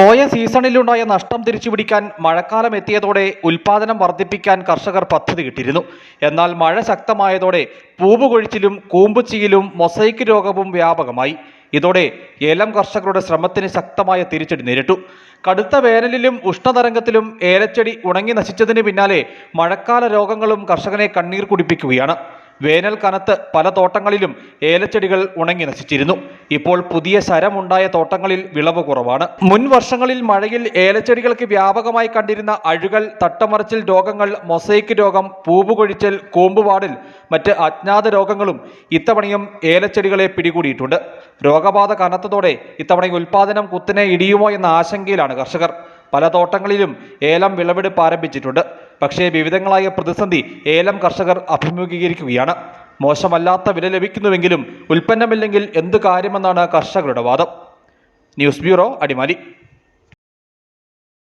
പോയ സീസണിലുണ്ടായ നഷ്ടം തിരിച്ചുപിടിക്കാൻ മഴക്കാലം എത്തിയതോടെ ഉൽപാദനം വർദ്ധിപ്പിക്കാൻ കർഷകർ പദ്ധതി പദ്ധതിയിട്ടിരുന്നു എന്നാൽ മഴ ശക്തമായതോടെ പൂവ് കൊഴിച്ചിലും കൂമ്പുചീലും മൊസൈക്ക് രോഗവും വ്യാപകമായി. ഇതോടെ ഏലം കർഷകരുടെ ശ്രമത്തിന് ശക്തമായ തിരിച്ചടി നേരിട്ടു. കടുത്ത വേനലിലും ഉഷ്ണതരംഗത്തിലും ഏലച്ചെടി ഉണങ്ങി നശിച്ചതിന് പിന്നാലെ മഴക്കാല രോഗങ്ങളും കർഷകനെ കണ്ണീർ കുടിപ്പിക്കുകയാണ്. വേനൽ കനത്ത് പല തോട്ടങ്ങളിലും ഏലച്ചെടികൾ ഉണങ്ങി നശിച്ചിരുന്നു. ഇപ്പോൾ പുതിയ ശരമുണ്ടായ തോട്ടങ്ങളിൽ വിളവ് കുറവാണ്. മുൻ വർഷങ്ങളിൽ മഴയിൽ ഏലച്ചെടികൾക്ക് വ്യാപകമായി കണ്ടിരുന്ന അഴുകൽ തട്ടമറച്ചിൽ രോഗങ്ങൾ മൊസൈക്ക് രോഗം പൂവുകൊഴിച്ചൽ കൂമ്പുപാടിൽ മറ്റ് അജ്ഞാത രോഗങ്ങളും ഇത്തവണയും ഏലച്ചെടികളെ പിടികൂടിയിട്ടുണ്ട്. രോഗബാധ കനത്തതോടെ ഇത്തവണ ഉൽപാദനം കുത്തിനെ ഇടിയുമോ എന്ന ആശങ്കയിലാണ് കർഷകർ. പല തോട്ടങ്ങളിലും ഏലം വിളവെടുപ്പ് ആരംഭിച്ചിട്ടുണ്ട്. പക്ഷേ വിവിധങ്ങളായ പ്രതിസന്ധി ഏലം കർഷകർ അഭിമുഖീകരിക്കുകയാണ്. മോശമല്ലാത്ത വില ലഭിക്കുന്നുവെങ്കിലും ഉൽപ്പന്നമില്ലെങ്കിൽ എന്ത് കാര്യമെന്നാണ് കർഷകരുടെ വാദം. News bureau Adimali.